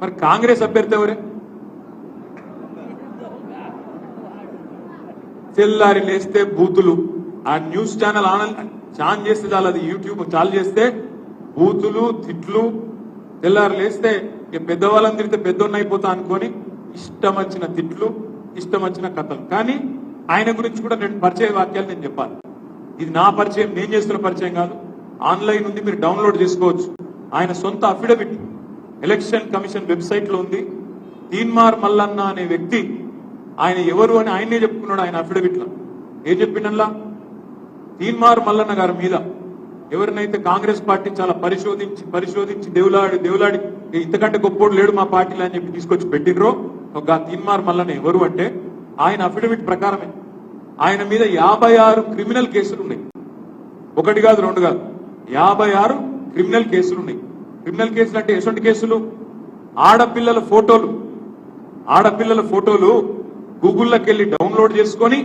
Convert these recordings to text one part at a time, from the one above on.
మరి కాంగ్రెస్ అభ్యర్థి ఎవరే? తెల్లారి లేస్తే బూతులు. ఆ న్యూస్ ఛానల్ ఆన్ చాన్ చేస్తే చాలు అది యూట్యూబ్ చాలు చేస్తే బూతులు తిట్లు. తెల్లారి లేస్తే ఇక పెద్దవాళ్ళని తిరిగితే పెద్దోళ్ళు అయిపోతా అనుకొని ఇష్టం వచ్చిన తిట్లు ఇష్టం వచ్చిన కథలు. కానీ ఆయన గురించి కూడా రెండు పరిచయ వాక్యాలు నేను చెప్పాలి. ఇది నా పరిచయం నేను చేస్తున్న పరిచయం కాదు. ఆన్లైన్ ఉంది మీరు డౌన్లోడ్ చేసుకోవచ్చు. ఆయన సొంత అఫిడవిట్. ఎలక్షన్ కమిషన్ వెబ్సైట్లో ఉంది. తీన్మార్ మల్లన్న అనే వ్యక్తి ఆయన ఎవరు అని ఆయనే చెప్పుకున్నాడు ఆయన అఫిడవిట్లో ఏం చెప్పిండల్లా? తీన్మార్ మల్లన్న గారి మీద. ఎవరినైతే కాంగ్రెస్ పార్టీ చాలా పరిశోధించి పరిశోధించి దేవులాడి దేవులాడి ఇంతకంటే గొప్పోడు లేడు మా పార్టీలో అని చెప్పి తీసుకొచ్చి పెట్టినరో ఒక తీన్మార్ మల్లన్న ఎవరు అంటే ఆయన అఫిడవిట్ ప్రకారమే. ఆయన మీద యాభై ఆరు క్రిమినల్ కేసులు ఉన్నాయి ఒకటి కాదు రెండు కాదు. యాభై ఆరు క్రిమినల్ కేసులు ఉన్నాయి క్రిమినల్ కేసులు అంటే ఎటువంటి కేసులు? ఆడపిల్లల ఫోటోలు. ఆడపిల్లల ఫోటోలు గూగుల్లోకి వెళ్ళి డౌన్లోడ్ చేసుకొని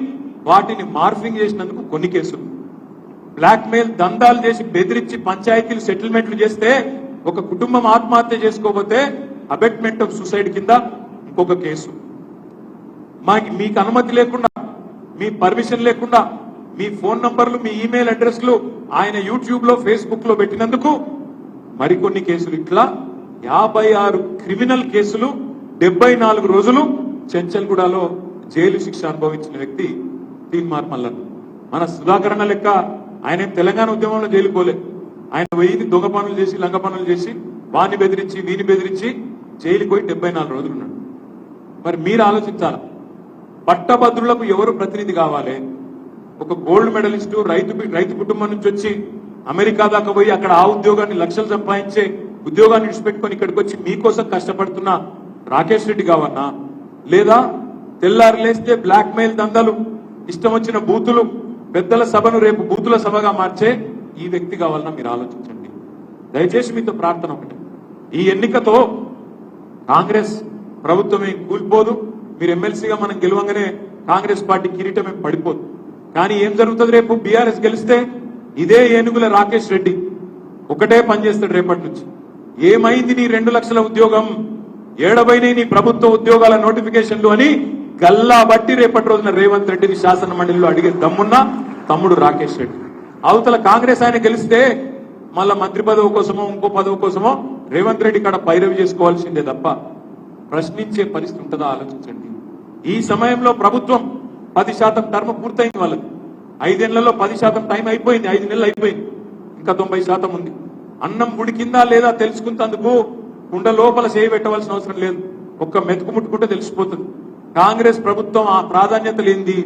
వాటిని మార్ఫింగ్ చేసినందుకు కొన్ని కేసులు. బ్లాక్ మెయిల్ దందాలు చేసి బెదిరించి పంచాయతీలు సెటిల్మెంట్లు చేస్తే ఒక కుటుంబం ఆత్మహత్య చేసుకోకపోతే అబెట్మెంట్ ఆఫ్ సూసైడ్ కింద ఇంకొక కేసు. మాకి మీకు అనుమతి లేకుండా మీ పర్మిషన్ లేకుండా మీ ఫోన్ నంబర్లు మీ ఈమెయిల్ అడ్రస్లు ఆయన యూట్యూబ్లో ఫేస్బుక్లో పెట్టినందుకు మరికొన్ని కేసులు. ఇట్లా యాభై ఆరు క్రిమినల్ కేసులు డెబ్బై నాలుగు రోజులు చెంచల్గూడలో జైలు శిక్ష అనుభవించిన వ్యక్తి తీన్మార్ మల్లన్ మన సుధాకరణ లెక్క ఆయన తెలంగాణ ఉద్యమంలో జైలు పోలే. ఆయన వెయ్యిని దొంగ పనులు చేసి లంగ పనులు చేసి వాని బెదిరించి వీని బెదిరించి జైలుకి పోయి డెబ్బై నాలుగు రోజులు ఉన్నాడు. మరి మీరు ఆలోచించాలి? పట్టభద్రులకు ఎవరు ప్రతినిధి కావాలి? ఒక గోల్డ్ మెడలిస్టు రైతు రైతు కుటుంబం నుంచి వచ్చి అమెరికా దాకా పోయి అక్కడ ఆ ఉద్యోగాన్ని లక్షలు సంపాదించే ఉద్యోగాన్ని విడిచిపెట్టుకొని ఇక్కడికి వచ్చి మీకోసం కష్టపడుతున్న రాకేష్ రెడ్డి కావన్నా లేదా తెల్లారి లేస్తే బ్లాక్ మెయిల్ దందలు ఇష్టం వచ్చిన బూతులు పెద్దల సభను రేపు బూతుల సభగా మార్చే ఈ వ్యక్తి కావాలన్నా మీరు ఆలోచించండి. దయచేసి మీతో ప్రార్థన ఒకటి. ఈ ఎన్నికతో కాంగ్రెస్ ప్రభుత్వమే కూలిపోదు మీరు ఎమ్మెల్సీగా మనం గెలవంగానే కాంగ్రెస్ పార్టీ కిరీటమే పడిపోదు. కానీ ఏం జరుగుతుంది రేపు? బీఆర్ఎస్ గెలిస్తే ఇదే ఏనుగుల రాకేష్ రెడ్డి. ఒకటే పని చేస్తాడు రేపటి నుంచి. ఏమైంది నీ రెండు లక్షల ఉద్యోగం? ఏడబైనాయి నీ ప్రభుత్వ ఉద్యోగాల నోటిఫికేషన్లు అని గల్లా బట్టి రేపటి రోజున రేవంత్ రెడ్డిని శాసన మండలిలో అడిగే దమ్మున్న తమ్ముడు రాకేష్ రెడ్డి. అవతల కాంగ్రెస్ ఆయన గెలిస్తే మళ్ళా మంత్రి పదవి కోసమో ఇంకో పదవి కోసమో రేవంత్ రెడ్డి కాడ పైరవి చేసుకోవాల్సిందే తప్ప ప్రశ్నించే పరిస్థితి ఉంటుందా ఆలోచించండి. ఈ సమయంలో ప్రభుత్వం పది శాతం టర్మ్ పూర్తయింది వాళ్ళకి. ఐదేళ్ళలో పది శాతం టైం అయిపోయింది ఐదు నెలలు అయిపోయింది. ఇంకా తొంభై శాతం ఉంది. అన్నం ఉడికిందా లేదా తెలుసుకుంటందుకు కుండ లోపల చేయి పెట్టవలసిన అవసరం లేదు. ఒక్క మెతుకు ముట్టుకుంటే తెలిసిపోతుంది. కాంగ్రెస్ ప్రభుత్వం ఆ ప్రాధాన్యత లేనిది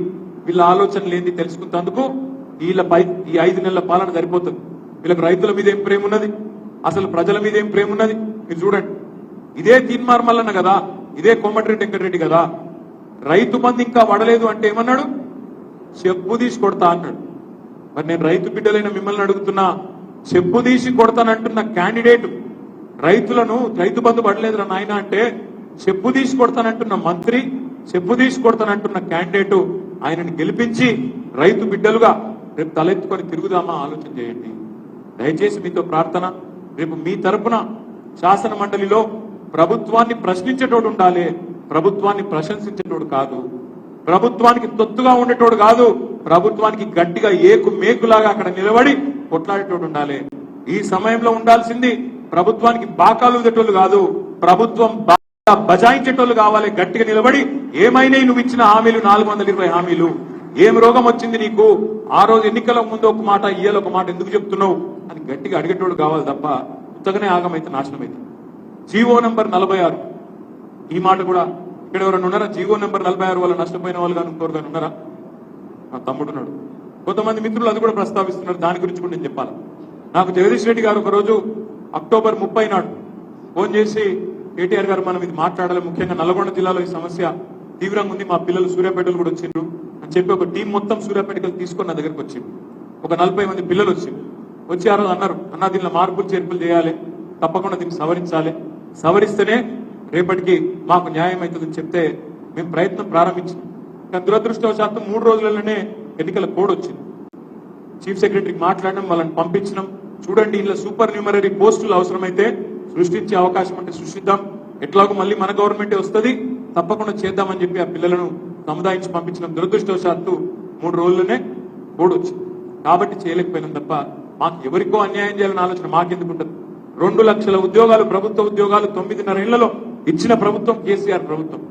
వీళ్ళ ఆలోచన లేనిది తెలుసుకుంటందుకు వీళ్ళ పై ఈ ఐదు నెలల పాలన సరిపోతుంది. వీళ్ళకి రైతుల మీద ఏం ప్రేమ ఉన్నది? అసలు ప్రజల మీద ఏం ప్రేమ ఉన్నది? మీరు చూడండి. ఇదే తీన్మార్ మల్లన్న కదా? ఇదే కోమటిరెడ్డి వెంకటరెడ్డి కదా? రైతు మంది ఇంకా వడలేదు అంటే ఏమన్నాడు? చెప్పు తీసి కొడతా అన్నాడు. మరి నేను రైతు బిడ్డలైన మిమ్మల్ని అడుగుతున్నా చెప్పు తీసి కొడతానంటున్న క్యాండిడేట్ రైతులను రైతు బంధు పడలేదురా నాయన అంటే చెప్పు తీసి కొడతానంటున్న మంత్రి చెప్పు తీసి కొడతానంటున్న క్యాండిడేట్ ఆయనను గెలిపించి రైతు బిడ్డలుగా రేపు తలెత్తుకొని తిరుగుదామా ఆలోచన చేయండి. దయచేసి మీతో ప్రార్థన రేపు మీ తరపున శాసన మండలిలో ప్రభుత్వాన్ని ప్రశ్నించేటోడు ఉండాలి ప్రభుత్వాన్ని ప్రశంసించేటోడు కాదు. ప్రభుత్వానికి తొత్తుగా ఉండేటోడు కాదు. ప్రభుత్వానికి గట్టిగా ఏకు మేకులాగా అక్కడ నిలబడి కొట్లాడేటోడు ఉండాలి. ఈ సమయంలో ఉండాల్సింది ప్రభుత్వానికి బాకాలు ఉండేటోళ్ళు కాదు. ప్రభుత్వం బాగా బజాయించేటోళ్ళు కావాలి. గట్టిగా నిలబడి ఏమైనా నువ్వు ఇచ్చిన హామీలు నాలుగు వందల ఇరవై హామీలు. ఏం రోగం వచ్చింది నీకు? ఆ రోజు ఎన్నికల ముందు ఒక మాట ఇయ్యాలి ఒక మాట ఎందుకు చెప్తున్నావు? అని గట్టిగా అడిగేటోడు కావాలి తప్ప ఉత్తగానే ఆగమైతే నాశనం అయితే జీవో నంబర్ నలభై ఆరు. ఈ మాట కూడా ఇక్కడ ఎవరైనా ఉన్నారా? జీవో నెంబర్ నలభై ఆరు వాళ్ళు నష్టపోయిన వాళ్ళు కానీ ఇంకోరు కానీ ఉన్నారా? నా తమ్ముడు ఉన్నాడు. కొంతమంది మిత్రులు అది కూడా ప్రస్తావిస్తున్నారు. దాని గురించి కూడా నేను చెప్పాలి? నాకు జగదీష్ రెడ్డి గారు ఒకరోజు అక్టోబర్ ముప్పై నాడు ఫోన్ చేసి కేటీఆర్ గారు మనం ఇది మాట్లాడాలి. ముఖ్యంగా నల్గొండ జిల్లాలో ఈ సమస్య తీవ్రంగా ఉంది. మా పిల్లలు సూర్యాపేటలు కూడా వచ్చిండ్రు. అని చెప్పి ఒక టీం మొత్తం సూర్యాపేటకు తీసుకొని నా దగ్గరకు వచ్చింది ఒక నలభై మంది పిల్లలు వచ్చింది వచ్చి ఆ రోజు అన్నారు అన్న దీనిలో మార్పులు చేర్పులు చేయాలి. తప్పకుండా దీన్ని సవరించాలి. సవరిస్తేనే రేపటికి మాకు న్యాయం అవుతుందని చెప్తే మేము ప్రయత్నం ప్రారంభించాం కానీ దురదృష్టవశాత్తు మూడు రోజులలోనే ఎన్నికల కోడ్ వచ్చింది. చీఫ్ సెక్రటరీకి మాట్లాడడం వాళ్ళని పంపించడం చూడండి ఇలా సూపర్ న్యూమరీ పోస్టులు అవసరమైతే సృష్టించే అవకాశం అంటే సృష్టిద్దాం. ఎట్లాగో మళ్ళీ మన గవర్నమెంటే వస్తుంది. తప్పకుండా చేద్దామని చెప్పి ఆ పిల్లలను సముదాయించి పంపించిన. దురదృష్టవశాత్తు మూడు రోజుల్లోనే కోడ్ వచ్చింది. కాబట్టి చేయలేకపోయినాం తప్ప మాకు ఎవరికో అన్యాయం చేయాలని ఆలోచన మాకెందుకు రెండు లక్షల ఉద్యోగాలు ప్రభుత్వ ఉద్యోగాలు తొమ్మిదిన్నర ఇళ్ళలో ఇచ్చిన ప్రభుత్వం కేసీఆర్ ప్రభుత్వం.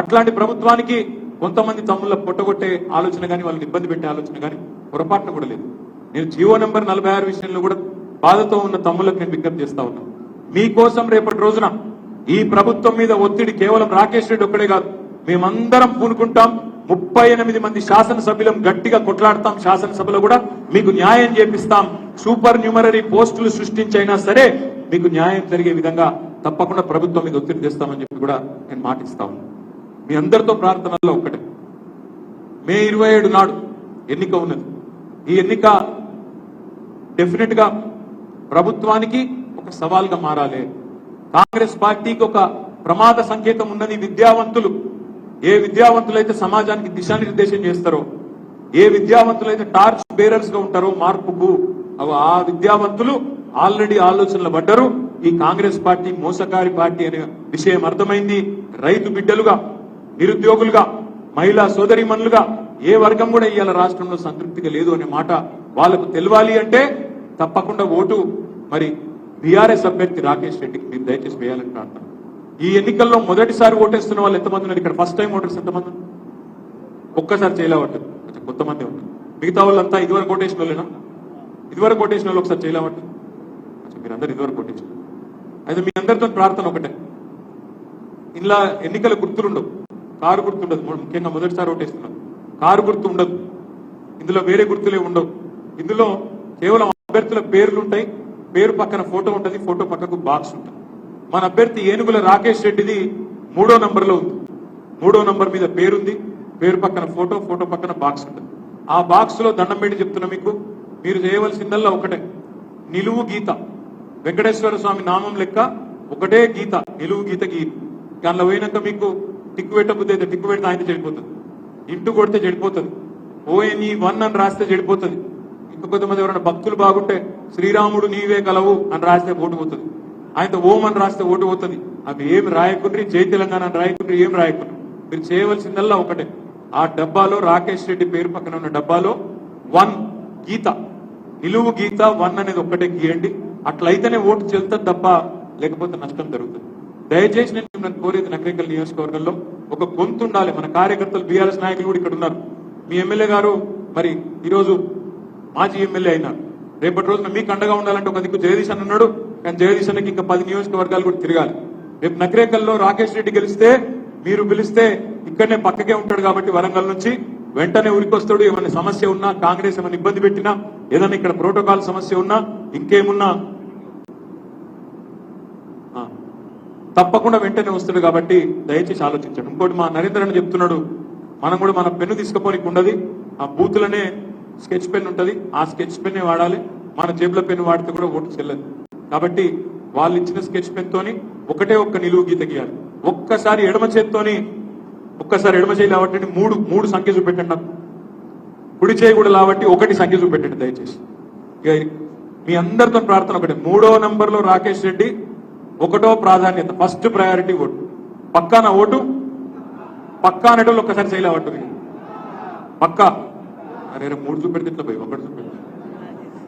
అట్లాంటి ప్రభుత్వానికి కొంతమంది తమ్ముళ్ళ పొట్టగొట్టే ఆలోచన కానీ వాళ్ళని ఇబ్బంది పెట్టే ఆలోచన కానీ పొరపాటున కూడా లేదు. నేను జియో నెంబర్ నలభై ఆరు విషయంలో కూడా బాధతో ఉన్న తమ్ముళ్ళకు నేను విజ్ఞప్తి చేస్తా ఉన్నాను మీకోసం రేపటి రోజున ఈ ప్రభుత్వం మీద ఒత్తిడి కేవలం రాకేష్ రెడ్డి ఒక్కడే కాదు. మేమందరం పూనుకుంటాం. ముప్పై ఎనిమిది మంది శాసనసభ్యులం గట్టిగా కొట్లాడతాం. శాసనసభలో కూడా మీకు న్యాయం చేపిస్తాం. సూపర్ న్యూమరరీ పోస్టులు సృష్టించైనా సరే మీకు న్యాయం జరిగే విధంగా తప్పకుండా ప్రభుత్వం మీద ఒత్తిడి చేస్తామని చెప్పి కూడా నేను మాటిస్తా మీ అందరితో ప్రార్థనల్లో ఒక్కటే. మే ఇరవై ఏడు నాడు ఎన్నిక ఉన్నది. ఈ ఎన్నిక డెఫినెట్గా ప్రభుత్వానికి ఒక సవాల్గా మారాలి. కాంగ్రెస్ పార్టీకి ఒక ప్రమాద సంకేతం ఉన్నది. విద్యావంతులు ఏ విద్యావంతులైతే సమాజానికి దిశానిర్దేశం చేస్తారో ఏ విద్యావంతులైతే టార్చ్ బేరర్స్గా ఉంటారో మార్పుకు ఆ విద్యావంతులు ఆల్రెడీ ఆలోచనలు పడ్డరు. ఈ కాంగ్రెస్ పార్టీ మోసకారి పార్టీ అనే విషయం అర్థమైంది. రైతు బిడ్డలుగా నిరుద్యోగులుగా మహిళా సోదరిమణులుగా ఏ వర్గం కూడా ఇవాళ రాష్ట్రంలో సంతృప్తిగా లేదు అనే మాట వాళ్ళకు తెలియాలి అంటే తప్పకుండా ఓటు. మరి బీఆర్ఎస్ అభ్యర్థి రాకేష్ రెడ్డికి మీరు దయచేసి వేయాలని ప్రార్థన. ఈ ఎన్నికల్లో మొదటిసారి ఓటేస్తున్న వాళ్ళు ఎంతమంది ఉన్నారు ఇక్కడ? ఫస్ట్ టైం ఓటర్స్ ఎంతమంది ఒక్కసారి చేయలేవట్టు కొంచెం కొంతమంది ఉంటారు మిగతా వాళ్ళంతా ఇదివరకు ఓటేసిన వాళ్ళేనా? ఇదివరకు ఓటేసిన వాళ్ళు ఒకసారి చేయలేవట్టు మీరు అందరు ఇదివరకు ఓటేసిన అయితే మీ అందరితో ప్రార్థన ఒకటే. ఇలా ఎన్నికల గుర్తులుండవు. కారు గుర్తుండదు. ముఖ్యంగా మొదటిసారి ఓటేస్తున్నారు. కారు గుర్తు ఉండదు ఇందులో వేరే గుర్తులే ఉండవు. ఇందులో కేవలం అభ్యర్థుల పేర్లు ఉంటాయి పేరు పక్కన ఫోటో ఉంటుంది. ఫోటో పక్కకు బాక్స్ ఉంటుంది. మన అభ్యర్థి ఏనుగుల రాకేష్ రెడ్డిది మూడో నంబర్లో ఉంది. మూడో నంబర్ మీద పేరుంది. పేరు పక్కన ఫోటో ఫోటో పక్కన బాక్స్ ఉంటుంది. ఆ బాక్స్లో దండం పెట్టి చెప్తున్నా మీకు. మీరు చేయవలసిందల్లా ఒకటే. నిలువు గీత. వెంకటేశ్వర స్వామి నామం లెక్క ఒకటే గీత నిలువు గీత గీత దానిలో పోయినాక మీకు టిక్కు పెట్టబుద్ధి అయితే టిక్కు పెడితే ఆయన చెడిపోతుంది. ఇంటూ కొడితే చెడిపోతుంది. ఓఎన్ఈ వన్ అని రాస్తే చెడిపోతుంది. ఇంకా కొంతమంది ఎవరైనా భక్తులు బాగుంటే శ్రీరాముడు నీవే కలవు అని రాస్తే ఓటు పోతుంది. ఆయనతో ఓం అని రాస్తే ఓటు పోతుంది. అవి ఏం రాయకుండ్రి జై తెలంగాణ అని రాయకుండ్రి ఏం రాయకుండ్రి? మీరు చేయవలసిందల్లా ఒకటే. ఆ డబ్బాలో రాకేష్ రెడ్డి పేరు పక్కన ఉన్న డబ్బాలో వన్ గీత. నిలువు గీత వన్ అనేది ఒక్కటే గీయండి. అట్లయితేనే ఓటు చెల్తుంది తప్ప లేకపోతే నష్టం జరుగుతుంది. దయచేసి నేను మిమ్మల్ని కోరేది నకరికల్ నియోజకవర్గంలో ఒక గొంతు ఉండాలి. మన కార్యకర్తలు బీఆర్ఎస్ నాయకులు కూడా ఇక్కడ ఉన్నారు. మీ ఎమ్మెల్యే గారు మరి ఈరోజు మాజీ ఎమ్మెల్యే అయినారు. రేపటి రోజున మీకు అండగా ఉండాలంటే ఒక దిక్కు జగదీశ్ అని అన్నాడు కానీ జగదీశ్ అన్నకి ఇంకా పది నియోజకవర్గాలు కూడా తిరగాలి. రేపు నకరేకల్లో రాకేష్ రెడ్డి గెలిస్తే మీరు పిలిస్తే ఇక్కడనే పక్కకే ఉంటాడు కాబట్టి వరంగల్ నుంచి వెంటనే ఉరికొస్తాడు ఏమైనా సమస్య ఉన్నా కాంగ్రెస్ ఏమైనా ఇబ్బంది పెట్టినా ఏదైనా ఇక్కడ ప్రోటోకాల్ సమస్య ఉన్నా ఇంకేమున్నా తప్పకుండా వెంటనే వస్తాడు కాబట్టి దయచేసి ఆలోచించండి. ఇంకోటి మా నరేంద్ర అని చెప్తున్నాడు మనం కూడా మన పెన్ను తీసుకుపోనికి ఉండదు ఆ బూతులనే స్కెచ్ పెన్ ఉంటుంది ఆ స్కెచ్ పెన్నే వాడాలి మన జేబుల పెన్ను వాడితే కూడా ఓటు చెల్లదు. కాబట్టి వాళ్ళు ఇచ్చిన స్కెచ్ పెన్ తోని ఒకటే ఒక్క నిలువు గీత గీయాలి. ఒక్కసారి ఎడమ చేత్తోని ఒక్కసారి ఎడమ చేయి లావట్టండి మూడు మూడు సంఖ్య చూపెట్టండి నాకు. కుడి చేయకూడదు కూడా ఒకటి సంఖ్య చూపెట్టండి దయచేసి. ఇక మీ అందరితో ప్రార్థన ఒకటి. మూడో నంబర్లో రాకేష్ రెడ్డి ఒకటో ప్రాధాన్యత. First priority vote. పక్కాన ఓటు? పక్కా అనేటోళ్ళు ఒక్కసారి చేయలేవట్టు పక్కా? అరే మూడు చూపెడితే ఇట్లా పోయి? ఒకటి చూపెడితే.